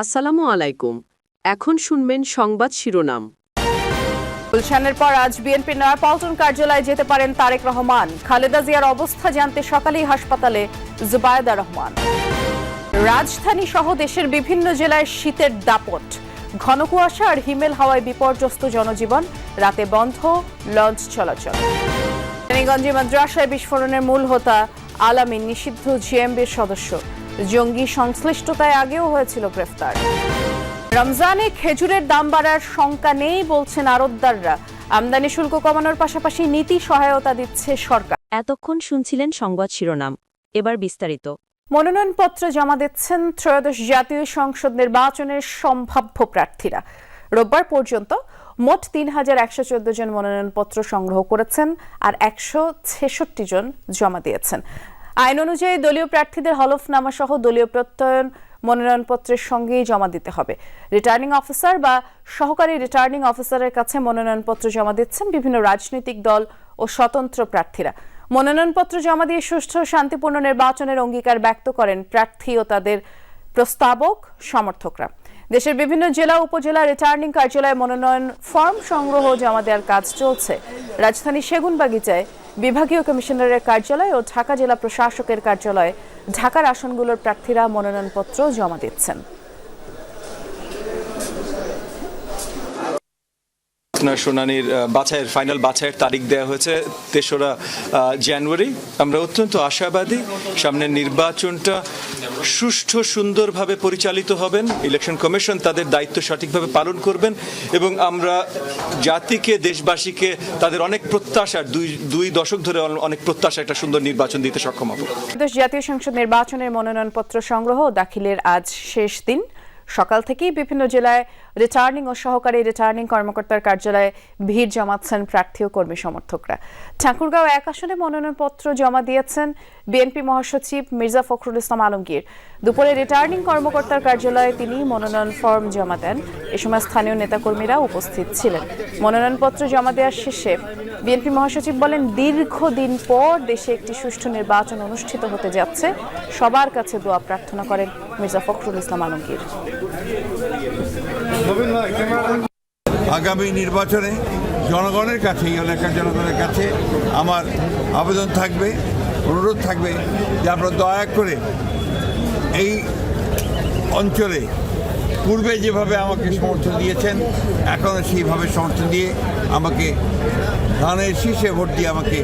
আসসালামু আলাইকুম। এখন শুনবেন সংবাদ শিরোনাম। গুলশানের পর আজ বিএনপির নয়াপল্টন কার্যালয়ে যেতে পারেন তারেক রহমান। খালেদা জিয়ার অবস্থা জানতে সকালেই হাসপাতালে জুবায়দা রহমান। রাজধানী সহ দেশের বিভিন্ন জেলায় শীতের দাপট। ঘন কুয়াশা আর হিমেল হাওয়ায় বিপর্যস্ত জনজীবন। রাতে বন্ধ, লঞ্চ চলাচল। রানীগঞ্জে মাদ্রাসায় বিস্ফোরণের মূল হোতা আলামিন নিষিদ্ধ জিএমবির সদস্য। জঙ্গি সংশ্লিষ্টতায় আগেও হয়েছিল গ্রেফতার। রমজানে খেজুরের দাম বাড়ার শঙ্কা নেই বলছেন আড়তদাররা আমদানি শুল্ক কমানোর পাশাপাশি নীতি সহায়তা দিচ্ছে সরকার। এতক্ষণ শুনছিলেন সংবাদ শিরোনাম। এবার বিস্তারিত। মনোনয়নপত্র জমা দিচ্ছেন ত্রয়োদশ জাতীয় সংসদ নির্বাচনের সম্ভাব্য প্রার্থীরা। রোববার পর্যন্ত মোট তিন হাজার একশো চোদ্দ জন মনোনয়নপত্র সংগ্রহ করেছেন আর একশো ছেষট্টি জন জমা দিয়েছেন। আইন অনুযায়ী দলীয় প্রার্থীদের হলফনামা সহ দলীয় প্রত্যয়ন, মনোনয়নপত্রের সঙ্গেই জমা দিতে হবে। রিটার্নিং অফিসার বা সহকারী রিটার্নিং অফিসারের কাছে মনোনয়নপত্র জমা দিচ্ছেন বিভিন্ন রাজনৈতিক দল ও স্বতন্ত্র প্রার্থীরা। মনোনয়নপত্র জমা দিয়ে সুষ্ঠু, শান্তিপূর্ণ নির্বাচনের অঙ্গীকার ব্যক্ত করেন প্রার্থী ও তাদের প্রস্তাবক, সমর্থকরা। দেশের বিভিন্ন জেলা, উপজেলা রিটার্নিং কার্যালয়ে মনোনয়ন ফর্ম সংগ্রহ জমা দেওয়ার কাজ চলছে। রাজধানী সেগুনবাগিচায় বিভাগীয় কমিশনারের কার্যালয় ও ঢাকা জেলা প্রশাসকের কার্যালয়ে ঢাকার আসনগুলোর প্রার্থীরা মনোনয়নপত্র জমা দিচ্ছেন। আপনার শুনানির বাছাইয়ের ফাইনাল বাছাইয়ের তারিখ দেওয়া হয়েছে তেসরা জানুয়ারি। আমরা অত্যন্ত আশাবাদী সামনের নির্বাচনটা সুষ্ঠু, সুন্দরভাবে পরিচালিত হবেন। ইলেকশন কমিশন তাদের দায়িত্ব সঠিকভাবে পালন করবেন এবং আমরা জাতিকে, দেশবাসীকে তাদের অনেক প্রত্যাশার, দুই দুই দশক ধরে অনেক প্রত্যাশা একটা সুন্দর নির্বাচন দিতে সক্ষম হব। জাতীয় সংসদ নির্বাচনের মনোনয়নপত্র সংগ্রহ দাখিলের আজ শেষ দিন। সকাল থেকেই বিভিন্ন জেলায় রিটার্নিং ও সহকারী রিটার্নিং কর্মকর্তার কার্যালয়ে ভিড় জমাচ্ছেন প্রার্থী ও কর্মী সমর্থকরা। ঠাকুরগাঁও এক আসনে মনোনয়নপত্র জমা দিয়েছেন বিএনপি মহাসচিব মির্জা ফখরুল ইসলাম আলমগীর। দুপুরে রিটার্নিং কর্মকর্তার কার্যালয়ে তিনি মনোনয়ন ফর্ম জমা দেন। এ সময় স্থানীয় নেতাকর্মীরা উপস্থিত ছিলেন। মনোনয়নপত্র জমা দেওয়ার শেষে বিএনপি মহাসচিব বলেন, দীর্ঘদিন পর দেশে একটি সুষ্ঠু নির্বাচন অনুষ্ঠিত হতে যাচ্ছে। সবার কাছে দোয়া প্রার্থনা করেন মির্জা ফখরুল ইসলাম আলমগীর। আগামী নির্বাচনে জনগণের কাছে এলাকার জনগণের কাছে আমার আবেদন থাকবে, অনুরোধ থাকবে যে আপনারা দয়া করে এই অঞ্চলে পূর্বে যেভাবে আমাকে সমর্থন দিয়েছেন, এখনও সেইভাবে সমর্থন দিয়ে আমাকে ধানের শীর্ষে ভোট দিয়ে আমাকে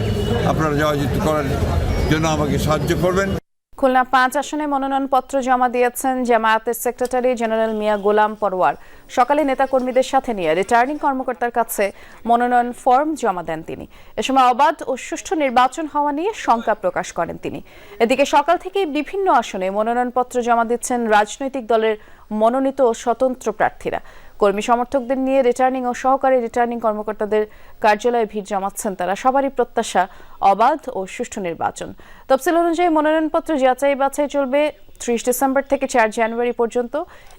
আপনারা জয়যুক্ত করার জন্য আমাকে সাহায্য করবেন। খুলনা পাঁচ আসনে মনোনয়নপত্র জমা দিয়েছেন জামায়াতের সেক্রেটারি জেনারেল মিয়া গোলাম পরওয়ার সকালে নেতাকর্মীদের সাথে নিয়ে রিটার্নিং কর্মকর্তার কাছে মনোনয়ন ফর্ম জমা দেন তিনি। এ সময় অবাধ ও সুষ্ঠু নির্বাচন হওয়া নিয়ে শঙ্কা প্রকাশ করেন তিনি। এদিকে সকাল থেকেই বিভিন্ন আসনে মনোনয়নপত্র জমা দিচ্ছেন রাজনৈতিক দলের মনোনীত ও স্বতন্ত্র প্রার্থীরা। কর্মী সমর্থকদের নিয়ে রিটার্নিং ও সহকারী রিটার্নিং কর্মকর্তাদের কার্যালয়ে ভিড় জমাচ্ছেন তারা। সবারই প্রত্যাশা অবাধ ও সুষ্ঠু নির্বাচন। তফসিল অনুযায়ী মনোনয়নপত্র যাচাই বাছাই চলবে ত্রিশ ডিসেম্বর থেকে চার জানুয়ারি পর্যন্ত।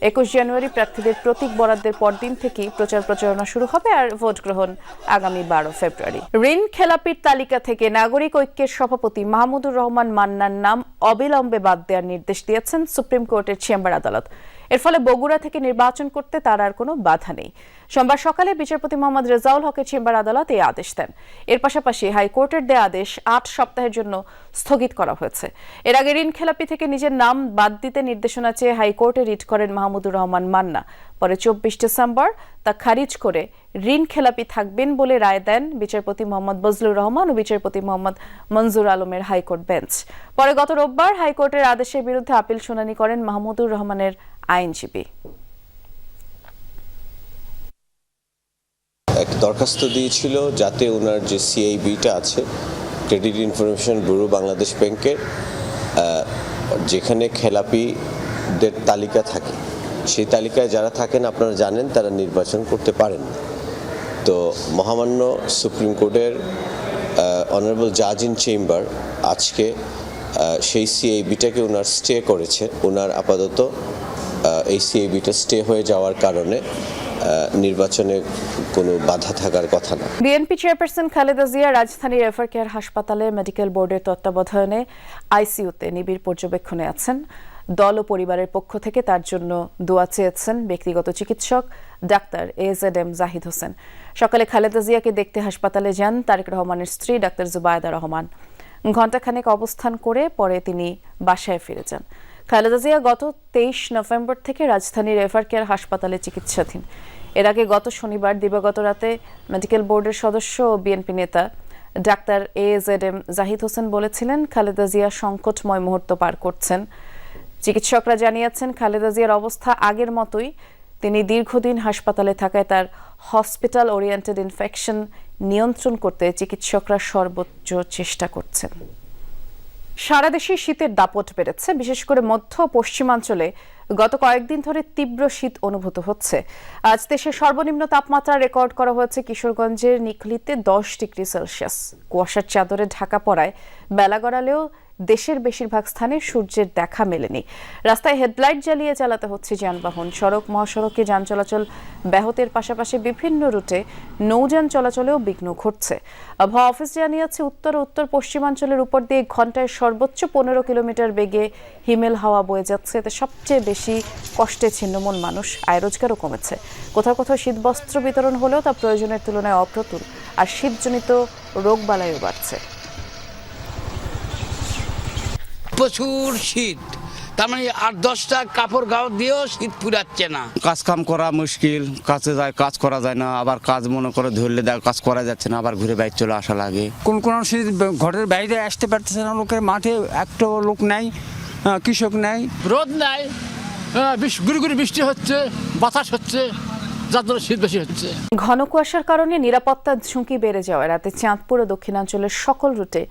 একুশ জানুয়ারি প্রার্থীদের প্রতীক বরাদ্দের পরদিন থেকেই প্রচার প্রচারণা শুরু হবে আর ভোট গ্রহণ আগামী বারো ফেব্রুয়ারি। ঋণ খেলাপির তালিকা থেকে নাগরিক ঐক্যের সভাপতি মাহমুদুর রহমান মান্নার নাম অবিলম্বে বাদ দেওয়ার নির্দেশ দিয়েছেন সুপ্রিম কোর্টের চেম্বার আদালত। এর ফলে বগুড়া থেকে নির্বাচন করতে তার আর কোনো বাধা নেই। সোমবার সকালে বিচারপতি মোহাম্মদ রেজাউল হকের চেম্বার আদালত এই আদেশ দেন। এর পাশাপাশি হাইকোর্টের দেয়া আদেশ আট সপ্তাহের জন্য স্থগিত করা হয়েছে। এর আগে ঋণ খেলাপি থেকে নিজের নাম বাদ দিতে নির্দেশনা চেয়ে হাইকোর্টে রিট করেন মাহমুদুর রহমান মান্না। পরে চব্বিশ ডিসেম্বর তা খারিজ করে ঋণ খেলাপি থাকবেন বলে রায় দেন বিচারপতি মোহাম্মদ বজলুর রহমান ও বিচারপতি মোহাম্মদ মঞ্জুর আলমের হাইকোর্ট বেঞ্চ। পরে গত রোববার হাইকোর্টের আদেশের বিরুদ্ধে আপিল শুনানি করেন মাহমুদুর রহমানের আইনজীবী। এক দরখাস্ত দিয়েছিল যাতে ওনার যে সিআইবিটা আছে ক্রেডিট ইনফরমেশন ব্যুরো বাংলাদেশ ব্যাংকের যেখানে খেলাপিদের তালিকা থাকে। সেই তালিকায় যারা থাকেন, আপনারা জানেন, তারা নির্বাচন করতে পারেন। তো মহামান্য সুপ্রিম কোর্টের অনারেবল জাজ ইন চেম্বার আজকে সেই সিআইবিটাকে ওনার স্টে করেছে। ওনার আপাতত এই সিআইবিটা স্টে হয়ে যাওয়ার কারণে নির্বাচনে কোনো বাধা থাকার কথা না। বিএনপি চেয়ারপারসন খালেদা জিয়া রাজধানীর রেফার কেয়ার হাসপাতালে মেডিকেল বোর্ডের তত্ত্বাবধানে আইসিইউতে নিবিড় পর্যবেক্ষণে আছেন। দল ও পরিবারের পক্ষ থেকে তার জন্য দোয়া চেয়েছেন ব্যক্তিগত চিকিৎসক doctor A Z M Zahid Hossain. সকালে খালেদা জিয়াকে দেখতে হাসপাতালে যান তারেক রহমানের স্ত্রী ডাক্তার জুবায়দা রহমান। ঘণ্টাখানেক অবস্থান করে পরে তিনি বাসায় ফিরে যান। খালেদা জিয়া গত তেইশ নভেম্বর থেকে রাজধানীর এভার কেয়ার হাসপাতালে চিকিৎসাধীন। এর আগে গত শনিবার দিবাগত রাতে মেডিকেল বোর্ডের সদস্য ও বিএনপি নেতা doctor A Z M Zahid Hossain বলেছিলেন, খালেদা জিয়া সংকটময় মুহূর্ত পার করছেন। চিকিৎসকরা জানিয়েছেন, খালেদা জিয়ার অবস্থা আগের মতোই। তিনি দীর্ঘদিন হাসপাতালে থাকায় তার হসপিটাল ওরিয়েন্টেড ইনফেকশন নিয়ন্ত্রণ করতে চিকিৎসকরা সর্বোচ্চ চেষ্টা করছেন। সারা দেশে শীতের দাপট বেড়েছে। বিশেষ করে মধ্য পশ্চিমাঞ্চলে গত কয়েকদিন ধরে তীব্র শীত অনুভূত হচ্ছে। আজ দেশের সর্বনিম্ন তাপমাত্রা রেকর্ড করা হয়েছে কিশোরগঞ্জের নিখলিতে দশ ডিগ্রি সেলসিয়াস। কুয়াশার চাদরে ঢাকা পড়ায়, বেলা গড়ালেও দেশের বেশিরভাগ স্থানে সূর্যের দেখা মেলেনি। রাস্তায় হেডলাইট জ্বালিয়ে চালাতে হচ্ছে যানবাহন। সড়ক মহাসড়কে যান চলাচল ব্যাহতের পাশাপাশি বিভিন্ন রুটে নৌযান চলাচলেও বিঘ্ন ঘটছে। আবহাওয়া অফিস জানিয়েছে, উত্তর ও উত্তর পশ্চিমাঞ্চলের উপর দিয়ে ঘন্টায় সর্বোচ্চ পনেরো কিলোমিটার বেগে হিমেল হাওয়া বয়ে যাচ্ছে। এতে সবচেয়ে বেশি কষ্টে ছিন্নমন মানুষ। আয় রোজগারও কমেছে। কোথাও কোথাও শীতবস্ত্র বিতরণ হলেও তা প্রয়োজনের তুলনায় অপ্রতুল। আর শীতজনিত রোগবালাইও বাড়ছে। প্রচুর শীত। তার মানে আট দশটা কাপড় গাও দিয়েও শীত পুরাচ্ছে না। কাজ কাম করা মুশকিল কাছে যায় কাজ করা যায় না আবার কাজ মনে করে ধরলে দেয় কাজ করা যাচ্ছে না আবার ঘুরে বাইরে চলে আসা লাগে। কোন কোন শীত ঘরের বাইরে আসতে পারতেছে না লোকের মাঠে একটা লোক নাই কৃষক নাই। রোদ নাই হ্যাঁ, বিশ- গুড়ি গুড়ি বৃষ্টি হচ্ছে বাতাস হচ্ছে যার জন্য শীত বেশি হচ্ছে। ঘন কুয়াশার কারণে নিরাপত্তার ঝুঁকি বেড়ে যাওয়ায় রাতে চাঁদপুর ও দক্ষিণাঞ্চলের সকল রুটে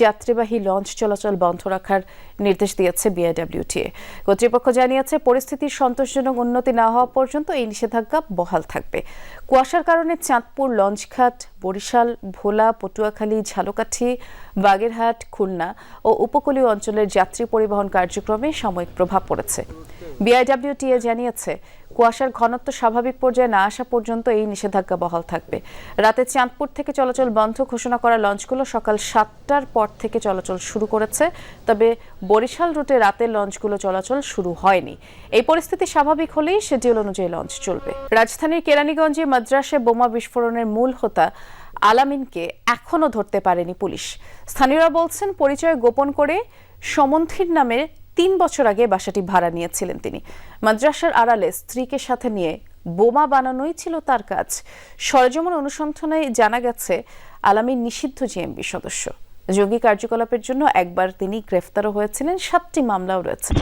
যাত্রীবাহী লঞ্চ চলাচল বন্ধ রাখার নির্দেশ দিয়েছে বিআইডব্লিউটিএ কর্তৃপক্ষ জানিয়েছে পরিস্থিতির সন্তোষজনক উন্নতি না হওয়া পর্যন্ত এই নিষেধাজ্ঞা বহাল থাকবে। কুয়াশার কারণে চাঁদপুর লঞ্চঘাট, বরিশাল, ভোলা, পটুয়াখালী, ঝালকাঠি, বাগেরহাট, খুলনা ও উপকূলীয় অঞ্চলের যাত্রী পরিবহন কার্যক্রমে সাময়িক প্রভাব পড়েছে। বিআইডব্লিউটিএ জানিয়েছে, কুয়াশার ঘনত্ব স্বাভাবিক পর্যায়ে না আসা পর্যন্ত এই নিষেধাজ্ঞা বহাল থাকবে। রাতে চাঁদপুর থেকে চলাচল বন্ধ ঘোষণা করা লঞ্চগুলো সকাল সাতটার পর থেকে চলাচল শুরু করেছে, তবে বরিশাল রুটে রাতের লঞ্চগুলো চলাচল শুরু হয়নি। এই পরিস্থিতি স্বাভাবিক হলেই শিডিউল অনুযায়ী লঞ্চ চলবে। রাজধানীর কেরানীগঞ্জে মাদ্রাসে বোমা বিস্ফোরণের মূল হোতা আলামিনকে এখনও ধরতে পারেনি পুলিশ। স্থানীয়রা বলছেন, পরিচয় গোপন করে সমন্থির নামে তিন বছর আগে বাসাটি ভাড়া নিয়েছিলেন তিনি। মাদ্রাসার আড়ালে স্ত্রীকে সাথে নিয়ে বোমা বানানোই ছিল তার কাজ। সরজমন অনুসন্ধানে জানা গেছে আলামী নিষিদ্ধ জিএমবি সদস্য। জঙ্গি কার্যকলাপের জন্য একবার তিনি গ্রেফতারও হয়েছিলেন, সাতটি মামলাও রয়েছে।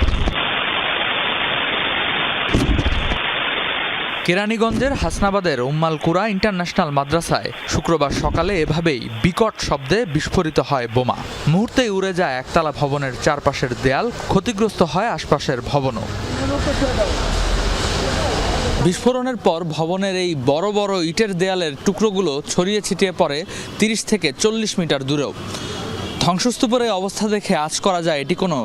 কেরানীগঞ্জের হাসনাবাদের উম্মালকুরা ইন্টারন্যাশনাল মাদ্রাসায় শুক্রবার সকালে এভাবেই বিকট শব্দে বিস্ফোরিত হয় বোমা। মুহূর্তেই উড়ে যায় একতলা ভবনের চারপাশের দেয়াল, ক্ষতিগ্রস্ত হয় আশপাশের ভবনও। বিস্ফোরণের পর ভবনের এই বড় বড় ইটের দেয়ালের টুকরোগুলো ছড়িয়ে ছিটিয়ে পড়ে তিরিশ থেকে চল্লিশ মিটার দূরেও। ধ্বংসস্তূপের এই অবস্থা দেখে আজ করা যায় এটি কোনো